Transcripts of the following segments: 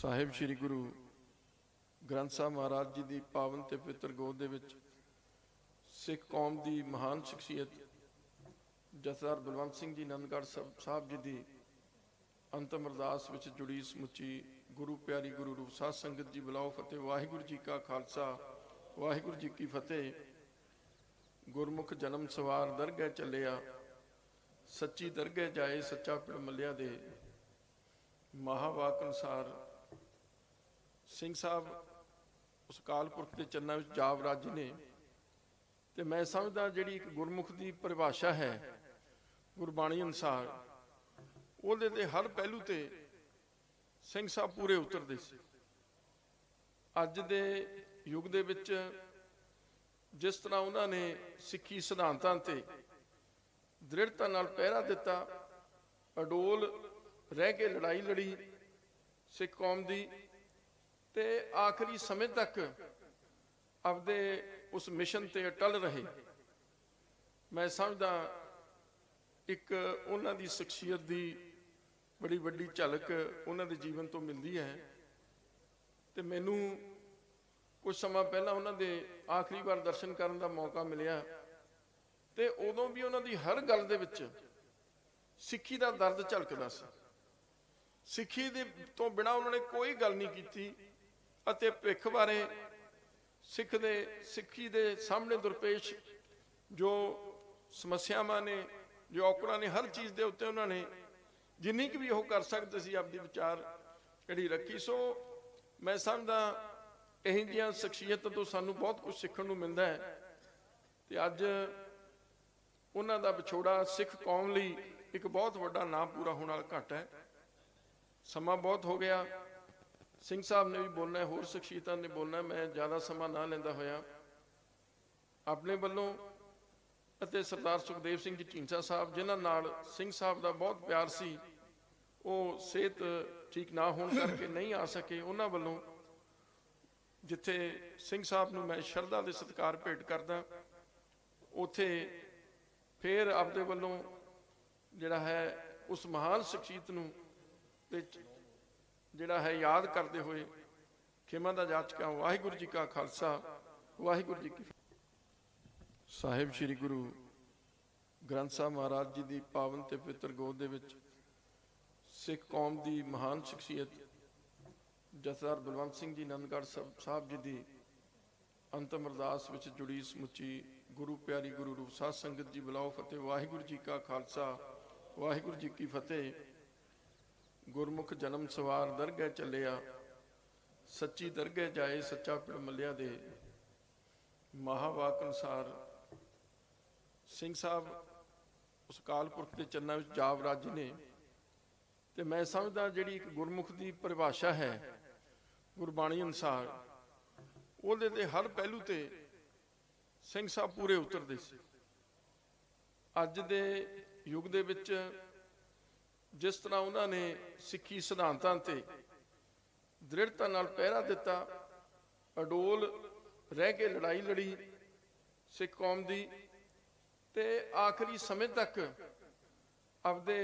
ਸਾਹਿਬ ਸ੍ਰੀ ਗੁਰੂ ਗ੍ਰੰਥ ਸਾਹਿਬ ਮਹਾਰਾਜ ਜੀ ਦੀ ਪਾਵਨ ਤੇ ਪਵਿੱਤਰ ਗੋਦ ਦੇ ਵਿੱਚ ਸਿੱਖ ਕੌਮ ਦੀ ਮਹਾਨ ਸ਼ਖਸੀਅਤ ਜਥੇਦਾਰ ਬਲਵੰਤ ਸਿੰਘ ਜੀ ਨੰਦਗੜ੍ਹ ਸਾਹਿਬ ਜੀ ਦੀ ਅੰਤਮ ਅਰਦਾਸ ਵਿੱਚ ਜੁੜੀ ਸਮੁੱਚੀ ਗੁਰੂ ਪਿਆਰੀ ਗੁਰੂ ਰੂਪ ਸਾਧ ਸੰਗਤ ਜੀ ਬੁਲਾਓ ਫਤਿਹ। ਵਾਹਿਗੁਰੂ ਜੀ ਕਾ ਖਾਲਸਾ, ਵਾਹਿਗੁਰੂ ਜੀ ਕੀ ਫਤਿਹ। ਗੁਰਮੁਖ ਜਨਮ ਸਵਾਰ ਦਰਗਹਿ ਚੱਲਿਆ, ਸੱਚੀ ਦਰਗਹਿ ਜਾਏ ਸੱਚਾ ਪਿੜ ਮੱਲਿਆ ਦੇ ਮਹਾਵਾਕ ਅਨੁਸਾਰ ਸਿੰਘ ਸਾਹਿਬ ਉਸ ਕਾਲ ਦੇ ਚਰਨਾਂ ਵਿੱਚ ਜਾਪ ਰਾਜ ਨੇ ਤੇ ਮੈਂ ਸਮਝਦਾ ਜਿਹੜੀ ਇੱਕ ਗੁਰਮੁਖ ਦੀ ਪਰਿਭਾਸ਼ਾ ਹੈ ਗੁਰਬਾਣੀ ਅਨੁਸਾਰ, ਉਹਦੇ ਤੇ ਹਰ ਪਹਿਲੂ ਤੇ ਸਿੰਘ ਸਾਹਿਬ ਪੂਰੇ ਉਤਰਦੇ ਸੀ। ਅੱਜ ਦੇ ਯੁੱਗ ਦੇ ਵਿੱਚ ਜਿਸ ਤਰ੍ਹਾਂ ਉਹਨਾਂ ਨੇ ਸਿੱਖੀ ਸਿਧਾਂਤਾਂ ਤੇ ਦ੍ਰਿੜਤਾ ਨਾਲ ਪਹਿਰਾ ਦਿੱਤਾ, ਅਡੋਲ ਰਹਿ ਕੇ ਲੜਾਈ ਲੜੀ, ਸਿੱਖ ਕੌਮ ਦੀ ਤੇ ਆਖਰੀ ਸਮੇਂ ਤੱਕ ਆਪਦੇ ਉਸ ਮਿਸ਼ਨ ਤੇ ਅਟਲ ਰਹੇ। ਮੈਂ ਸਮਝਦਾ ਇੱਕ ਉਹਨਾਂ ਦੀ ਸ਼ਖਸੀਅਤ ਦੀ ਬੜੀ ਵੱਡੀ ਝਲਕ ਉਹਨਾਂ ਦੇ ਜੀਵਨ ਤੋਂ ਮਿਲਦੀ ਹੈ ਤੇ ਮੈਨੂੰ ਕੁਝ ਸਮਾਂ ਪਹਿਲਾਂ ਉਹਨਾਂ ਦੇ ਆਖਰੀ ਵਾਰ ਦਰਸ਼ਨ ਕਰਨ ਦਾ ਮੌਕਾ ਮਿਲਿਆ ਤੇ ਉਦੋਂ ਵੀ ਉਹਨਾਂ ਦੀ ਹਰ ਗੱਲ ਦੇ ਵਿੱਚ ਸਿੱਖੀ ਦਾ ਦਰਦ ਝਲਕਦਾ ਸੀ। ਸਿੱਖੀ ਦੇ ਤੋਂ ਬਿਨਾ ਉਹਨਾਂ ਨੇ ਕੋਈ ਗੱਲ ਨਹੀਂ ਕੀਤੀ। ਅਤੇ ਭਿੱਖ ਬਾਰੇ ਸਿੱਖ ਦੇ, ਸਿੱਖੀ ਦੇ ਸਾਹਮਣੇ ਦੁਰਪੇਸ਼ ਜੋ ਸਮੱਸਿਆਵਾਂ ਨੇ, ਜੋ ਔਕੜਾਂ ਨੇ, ਹਰ ਚੀਜ਼ ਦੇ ਉੱਤੇ ਉਹਨਾਂ ਨੇ ਜਿੰਨੀ ਕੁ ਵੀ ਉਹ ਕਰ ਸਕਦੇ ਸੀ, ਆਪਦੀ ਵਿਚਾਰ ਜਿਹੜੀ ਰੱਖੀ। ਸੋ ਮੈਂ ਸਮਝਦਾ ਇਹ ਜੀਆਂ ਸ਼ਖਸੀਅਤ ਤੋਂ ਸਾਨੂੰ ਬਹੁਤ ਕੁਝ ਸਿੱਖਣ ਨੂੰ ਮਿਲਦਾ ਹੈ। ਤੇ ਅੱਜ ਉਹਨਾਂ ਦਾ ਵਿਛੋੜਾ ਸਿੱਖ ਕੌਮ ਲਈ ਇੱਕ ਬਹੁਤ ਵੱਡਾ ਨਾਮ ਪੂਰਾ ਹੋਣ ਵਾਲਾ ਘਟ ਹੈ। ਸਮਾਂ ਬਹੁਤ ਹੋ ਗਿਆ। ਸਿੰਘ ਸਾਹਿਬ ਨੇ ਵੀ ਬੋਲਣਾ ਹੋਰ ਸ਼ਖਸੀਅਤਾਂ ਨੇ ਬੋਲਣਾ ਮੈਂ ਜ਼ਿਆਦਾ ਸਮਾਂ ਨਾ ਲੈਂਦਾ ਹੋਇਆ। ਆਪਣੇ ਵੱਲੋਂ ਅਤੇ ਸਰਦਾਰ ਸੁਖਦੇਵ ਸਿੰਘ ਜੀ ਢੀਂਡਸਾ ਸਾਹਿਬ, ਜਿਨ੍ਹਾਂ ਨਾਲ ਸਿੰਘ ਸਾਹਿਬ ਦਾ ਬਹੁਤ ਪਿਆਰ ਸੀ, ਉਹ ਸਿਹਤ ਠੀਕ ਨਾ ਹੋਣ ਕਰਕੇ ਨਹੀਂ ਆ ਸਕੇ, ਉਹਨਾਂ ਵੱਲੋਂ ਜਿੱਥੇ ਸਿੰਘ ਸਾਹਿਬ ਨੂੰ ਮੈਂ ਸ਼ਰਧਾ ਦੇ ਸਤਿਕਾਰ ਭੇਟ ਕਰਦਾ, ਉਥੇ ਫਿਰ ਆਪਦੇ ਵੱਲੋਂ ਜਿਹੜਾ ਹੈ, ਉਸ ਮਹਾਨ ਸ਼ਖਸੀਅਤ ਨੂੰ ਤੇ ਜਿਹੜਾ ਹੈ ਯਾਦ ਕਰਦੇ ਹੋਏ ਖਿਮਾ ਦਾ ਜਾਚਕਾਂ ਵਾਹਿਗੁਰੂ ਜੀ ਕਾ ਖਾਲਸਾ, ਵਾਹਿਗੁਰੂ ਜੀ ਕੀ ਫਤਿਹ। ਸਾਹਿਬ ਸ੍ਰੀ ਗੁਰੂ ਗ੍ਰੰਥ ਸਾਹਿਬ ਮਹਾਰਾਜ ਜੀ ਦੀ ਪਾਵਨ ਤੇ ਪਵਿੱਤਰ ਗੋਦ ਦੇ ਵਿੱਚ ਸਿੱਖ ਕੌਮ ਦੀ ਮਹਾਨ ਸ਼ਖਸੀਅਤ ਜਥੇਦਾਰ ਬਲਵੰਤ ਸਿੰਘ ਜੀ ਨੰਦਗੜ੍ਹ ਸਾਹਿਬ ਸਾਹਿਬ ਜੀ ਦੀ ਅੰਤਮ ਅਰਦਾਸ ਵਿੱਚ ਜੁੜੀ ਸਮੁੱਚੀ ਗੁਰੂ ਪਿਆਰੀ ਗੁਰੂ ਰੂਪ ਸਾਧ ਸੰਗਤ ਜੀ ਬੁਲਾਓ ਫਤਿਹ। ਵਾਹਿਗੁਰੂ ਜੀ ਕਾ ਖਾਲਸਾ, ਵਾਹਿਗੁਰੂ ਜੀ ਕੀ ਫਤਿਹ। ਗੁਰਮੁਖ ਜਨਮ ਸਵਾਰ ਦਰਗਹਿ ਚੱਲਿਆ, ਸੱਚੀ ਦਰਗਹਿ ਜਾਏ ਸੱਚਾ ਪਿੜ ਮੱਲਿਆ ਦੇ। ਮਹਾਵਾਕ ਅਨੁਸਾਰ ਸਿੰਘ ਸਾਹਿਬ ਉਸ ਕਾਲ ਪੁਰਖ ਦੇ ਚਰਨਾਂ ਵਿੱਚ ਜਾਪ ਰਾਜੀ ਨੇ, ਤੇ ਮੈਂ ਸਮਝਦਾ ਜਿਹੜੀ ਇੱਕ ਗੁਰਮੁਖ ਦੀ ਪਰਿਭਾਸ਼ਾ ਹੈ, ਗੁਰਬਾਣੀ ਅਨੁਸਾਰ, ਉਹਦੇ ਤੇ ਹਰ ਪਹਿਲੂ ਤੇ ਸਿੰਘ ਸਾਹਿਬ ਪੂਰੇ ਉਤਰਦੇ ਸੀ। ਅੱਜ ਦੇ ਯੁੱਗ ਦੇ ਵਿੱਚ ਜਿਸ ਤਰ੍ਹਾਂ ਉਹਨਾਂ ਨੇ ਸਿੱਖੀ ਸਿਧਾਂਤਾਂ ਤੇ ਦ੍ਰਿੜਤਾ ਨਾਲ ਪਹਿਰਾ ਦਿੱਤਾ, ਅਡੋਲ ਰਹਿ ਕੇ ਲੜਾਈ ਲੜੀ ਸਿੱਖ ਕੌਮ ਦੀ ਤੇ ਆਖਰੀ ਸਮੇਂ ਤੱਕ ਆਪਦੇ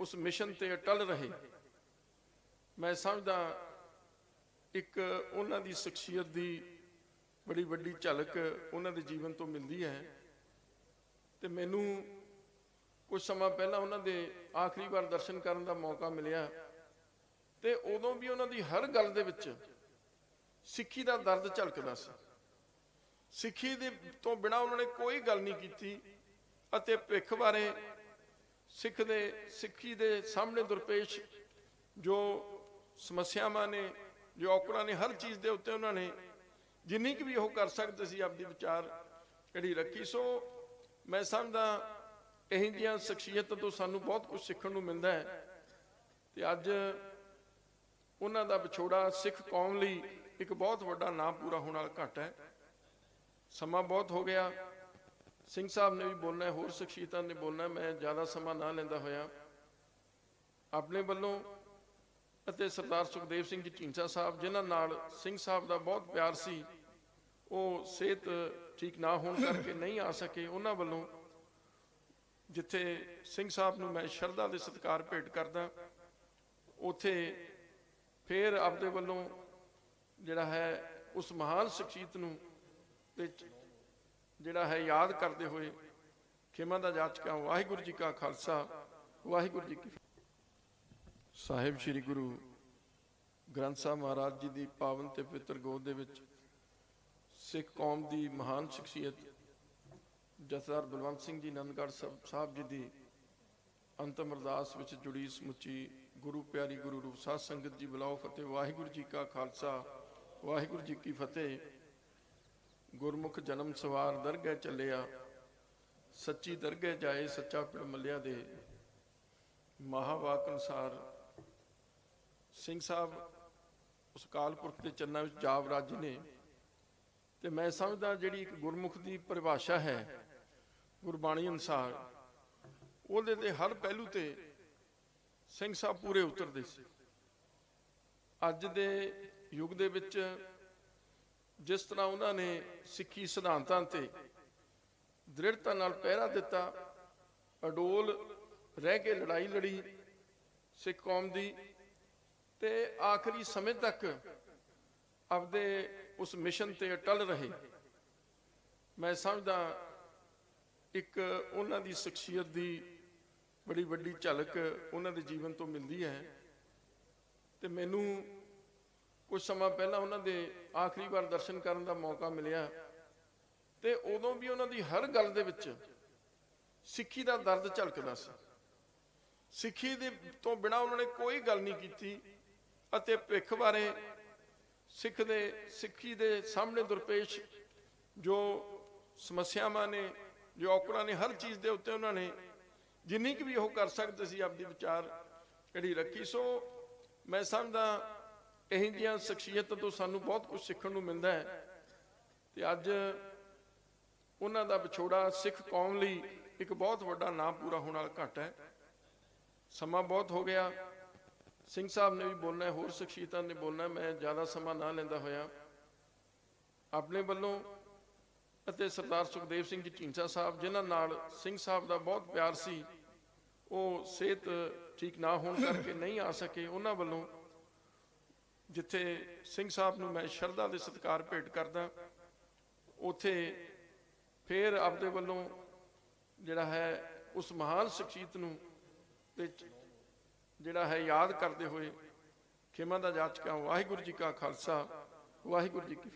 ਉਸ ਮਿਸ਼ਨ ਤੇ ਅਟਲ ਰਹੇ। ਮੈਂ ਸਮਝਦਾ ਇੱਕ ਉਹਨਾਂ ਦੀ ਸ਼ਖਸੀਅਤ ਦੀ ਬੜੀ ਵੱਡੀ ਝਲਕ ਉਹਨਾਂ ਦੇ ਜੀਵਨ ਤੋਂ ਮਿਲਦੀ ਹੈ ਤੇ ਮੈਨੂੰ ਕੁਝ ਸਮਾਂ ਪਹਿਲਾਂ ਉਹਨਾਂ ਦੇ ਆਖਰੀ ਵਾਰ ਦਰਸ਼ਨ ਕਰਨ ਦਾ ਮੌਕਾ ਮਿਲਿਆ ਤੇ ਉਦੋਂ ਵੀ ਉਹਨਾਂ ਦੀ ਹਰ ਗੱਲ ਦੇ ਵਿੱਚ ਸਿੱਖੀ ਦਾ ਦਰਦ ਝਲਕਦਾ ਸੀ। ਸਿੱਖੀ ਦੇ ਤੋਂ ਬਿਨਾ ਉਹਨਾਂ ਨੇ ਕੋਈ ਗੱਲ ਨਹੀਂ ਕੀਤੀ ਅਤੇ ਭਿੱਖ ਬਾਰੇ ਸਿੱਖ ਦੇ, ਸਿੱਖੀ ਦੇ ਸਾਹਮਣੇ ਦੁਰਪੇਸ਼ ਜੋ ਸਮੱਸਿਆਵਾਂ ਨੇ, ਜੋ ਔਕੜਾਂ ਨੇ, ਹਰ ਚੀਜ਼ ਦੇ ਉੱਤੇ ਉਹਨਾਂ ਨੇ ਜਿੰਨੀ ਕੁ ਵੀ ਉਹ ਕਰ ਸਕਦੇ ਸੀ, ਆਪਦੀ ਵਿਚਾਰ ਜਿਹੜੀ ਰੱਖੀ। ਸੋ ਮੈਂ ਸਮਝਦਾ ਇਹੋ ਜਿਹੀਆਂ ਸ਼ਖਸੀਅਤਾਂ ਤੋਂ ਸਾਨੂੰ ਬਹੁਤ ਕੁਝ ਸਿੱਖਣ ਨੂੰ ਮਿਲਦਾ ਹੈ। ਤੇ ਅੱਜ ਉਹਨਾਂ ਦਾ ਵਿਛੋੜਾ ਸਿੱਖ ਕੌਮ ਲਈ ਇੱਕ ਬਹੁਤ ਵੱਡਾ ਨਾਮ ਪੂਰਾ ਹੋਣ ਵਾਲਾ ਘਟ ਹੈ। ਸਮਾਂ ਬਹੁਤ ਹੋ ਗਿਆ। ਸਿੰਘ ਸਾਹਿਬ ਨੇ ਵੀ ਬੋਲਣਾ ਹੈ, ਹੋਰ ਸ਼ਖਸੀਅਤਾਂ ਨੇ ਬੋਲਣਾ ਮੈਂ ਜ਼ਿਆਦਾ ਸਮਾਂ ਨਾ ਲੈਂਦਾ ਹੋਇਆ। ਆਪਣੇ ਵੱਲੋਂ ਅਤੇ ਸਰਦਾਰ ਸੁਖਦੇਵ ਸਿੰਘ ਜੀ ਢੀਂਡਸਾ ਸਾਹਿਬ ਜਿਨ੍ਹਾਂ ਨਾਲ ਸਿੰਘ ਸਾਹਿਬ ਦਾ ਬਹੁਤ ਪਿਆਰ ਸੀ ਉਹ ਸਿਹਤ ਠੀਕ ਨਾ ਹੋਣ ਕਰਕੇ ਨਹੀਂ ਆ ਸਕੇ ਉਹਨਾਂ ਵੱਲੋਂ ਜਿੱਥੇ ਸਿੰਘ ਸਾਹਿਬ ਨੂੰ ਮੈਂ ਸ਼ਰਧਾ ਦੇ ਸਤਿਕਾਰ ਭੇਟ ਕਰਦਾ, ਉਥੇ ਫਿਰ ਆਪਦੇ ਵੱਲੋਂ ਜਿਹੜਾ ਹੈ ਉਸ ਮਹਾਨ ਸ਼ਖਸੀਅਤ ਨੂੰ ਤੇ ਜਿਹੜਾ ਹੈ ਯਾਦ ਕਰਦੇ ਹੋਏ ਖਿਮਾ ਦਾ ਜਾਚਕਾਂ ਵਾਹਿਗੁਰੂ ਜੀ ਕਾ ਖਾਲਸਾ, ਵਾਹਿਗੁਰੂ ਜੀ ਕੀ ਸਾਹਿਬ ਸ੍ਰੀ ਗੁਰੂ ਗ੍ਰੰਥ ਸਾਹਿਬ ਮਹਾਰਾਜ ਜੀ ਦੀ ਪਾਵਨ ਤੇ ਪਵਿੱਤਰ ਗੋਦ ਦੇ ਵਿੱਚ ਸਿੱਖ ਕੌਮ ਦੀ ਮਹਾਨ ਸ਼ਖਸੀਅਤ ਜਥੇਦਾਰ ਬਲਵੰਤ ਸਿੰਘ ਜੀ ਨੰਦਗੜ੍ਹ ਸਾਹਿਬ ਸਾਹਿਬ ਜੀ ਦੀ ਅੰਤਮ ਅਰਦਾਸ ਵਿੱਚ ਜੁੜੀ ਸਮੁੱਚੀ ਗੁਰੂ ਪਿਆਰੀ ਗੁਰੂ ਰੂਪ ਸਾਧ ਸੰਗਤ ਜੀ ਬੁਲਾਓ ਫਤਿਹ, ਵਾਹਿਗੁਰੂ ਜੀ ਕਾ ਖਾਲਸਾ, ਵਾਹਿਗੁਰੂ ਜੀ ਕੀ ਫਤਿਹ। ਗੁਰਮੁਖ ਜਨਮ ਸਵਾਰ ਦਰਗਹਿ ਚੱਲਿਆ, ਸੱਚੀ ਦਰਗਹਿ ਜਾਏ ਸੱਚਾ ਪਿੜ ਮੱਲਿਆ ਦੇ। ਮਹਾਵਾਕ ਅਨੁਸਾਰ ਸਿੰਘ ਸਾਹਿਬ ਉਸ ਕਾਲ ਪੁਰਖ ਦੇ ਚਰਨਾਂ ਵਿੱਚ ਜਾਵ ਰਾਜ ਨੇ ਤੇ ਮੈਂ ਸਮਝਦਾ ਜਿਹੜੀ ਇੱਕ ਗੁਰਮੁਖ ਦੀ ਪਰਿਭਾਸ਼ਾ ਹੈ, ਗੁਰਬਾਣੀ ਅਨੁਸਾਰ, ਉਹਦੇ ਤੇ ਹਰ ਪਹਿਲੂ ਤੇ ਸਿੰਘ ਸਾਹਿਬ ਪੂਰੇ ਉਤਰਦੇ ਸੀ। ਅੱਜ ਦੇ ਯੁੱਗ ਦੇ ਵਿੱਚ ਜਿਸ ਤਰ੍ਹਾਂ ਉਹਨਾਂ ਨੇ ਸਿੱਖੀ ਸਿਧਾਂਤਾਂ ਤੇ ਦ੍ਰਿੜਤਾ ਨਾਲ ਪਹਿਰਾ ਦਿੱਤਾ, ਅਡੋਲ ਰਹਿ ਕੇ ਲੜਾਈ ਲੜੀ ਸਿੱਖ ਕੌਮ ਦੀ, ਤੇ ਆਖਰੀ ਸਮੇਂ ਤੱਕ ਆਪਦੇ ਉਸ ਮਿਸ਼ਨ ਤੇ ਅਟਲ ਰਹੇ। ਮੈਂ ਸਮਝਦਾ ਇੱਕ ਉਹਨਾਂ ਦੀ ਸ਼ਖਸੀਅਤ ਦੀ ਬੜੀ ਵੱਡੀ ਝਲਕ ਉਹਨਾਂ ਦੇ ਜੀਵਨ ਤੋਂ ਮਿਲਦੀ ਹੈ। ਤੇ ਮੈਨੂੰ ਕੁਝ ਸਮਾਂ ਪਹਿਲਾਂ ਉਹਨਾਂ ਦੇ ਆਖਰੀ ਵਾਰ ਦਰਸ਼ਨ ਕਰਨ ਦਾ ਮੌਕਾ ਮਿਲਿਆ। ਤੇ ਉਦੋਂ ਵੀ ਉਹਨਾਂ ਦੀ ਹਰ ਗੱਲ ਦੇ ਵਿੱਚ ਸਿੱਖੀ ਦਾ ਦਰਦ ਝਲਕਦਾ ਸੀ। ਸਿੱਖੀ ਦੇ ਤੋਂ ਬਿਨਾ ਉਹਨਾਂ ਨੇ ਕੋਈ ਗੱਲ ਨਹੀਂ ਕੀਤੀ ਅਤੇ ਭਿੱਖ ਬਾਰੇ ਸਿੱਖ ਦੇ, ਸਿੱਖੀ ਦੇ ਸਾਹਮਣੇ ਦੁਰਪੇਸ਼ ਜੋ ਸਮੱਸਿਆਵਾਂ ਨੇ, ਜੋ ਔਕੜਾਂ ਨੇ, ਹਰ ਚੀਜ਼ ਦੇ ਉੱਤੇ ਉਹਨਾਂ ਨੇ ਜਿੰਨੀ ਕੁ ਵੀ ਉਹ ਕਰ ਸਕਦੇ ਸੀ, ਆਪਦੀ ਵਿਚਾਰ ਜਿਹੜੀ ਰੱਖੀ। ਸੋ ਮੈਂ ਸਮਝਦਾ ਇਹ ਜਿਹੀਆਂ ਸ਼ਖਸੀਅਤ ਤੋਂ ਸਾਨੂੰ ਬਹੁਤ ਕੁਝ ਸਿੱਖਣ ਨੂੰ ਮਿਲਦਾ ਹੈ। ਤੇ ਅੱਜ ਉਹਨਾਂ ਦਾ ਵਿਛੋੜਾ ਸਿੱਖ ਕੌਮ ਲਈ ਇੱਕ ਬਹੁਤ ਵੱਡਾ ਨਾਮ ਪੂਰਾ ਹੋਣ ਵਾਲਾ ਘਟ ਹੈ। ਸਮਾਂ ਬਹੁਤ ਹੋ ਗਿਆ। ਸਿੰਘ ਸਾਹਿਬ ਨੇ ਵੀ ਬੋਲਣਾ ਹੋਰ ਸ਼ਖਸੀਅਤਾਂ ਨੇ ਬੋਲਣਾ ਮੈਂ ਜ਼ਿਆਦਾ ਸਮਾਂ ਨਾ ਲੈਂਦਾ ਹੋਇਆ। ਆਪਣੇ ਵੱਲੋਂ ਅਤੇ ਸਰਦਾਰ ਸੁਖਦੇਵ ਸਿੰਘ ਜੀ ਢੀਂਡਸਾ ਸਾਹਿਬ, ਜਿਨ੍ਹਾਂ ਨਾਲ ਸਿੰਘ ਸਾਹਿਬ ਦਾ ਬਹੁਤ ਪਿਆਰ ਸੀ, ਉਹ ਸਿਹਤ ਠੀਕ ਨਾ ਹੋਣ ਕਰਕੇ ਨਹੀਂ ਆ ਸਕੇ, ਉਹਨਾਂ ਵੱਲੋਂ ਜਿੱਥੇ ਸਿੰਘ ਸਾਹਿਬ ਨੂੰ ਮੈਂ ਸ਼ਰਧਾ ਦੇ ਸਤਿਕਾਰ ਭੇਟ ਕਰਦਾ, ਉਥੇ ਫਿਰ ਆਪਦੇ ਵੱਲੋਂ ਜਿਹੜਾ ਹੈ, ਉਸ ਮਹਾਨ ਸ਼ਖਸੀਅਤ ਨੂੰ ਤੇ ਜਿਹੜਾ ਹੈ ਯਾਦ ਕਰਦੇ ਹੋਏ ਖਿਮਾ ਦਾ ਜਾਚਕਾਂ ਵਾਹਿਗੁਰੂ ਜੀ ਕਾ ਖਾਲਸਾ, ਵਾਹਿਗੁਰੂ ਜੀ ਕੀ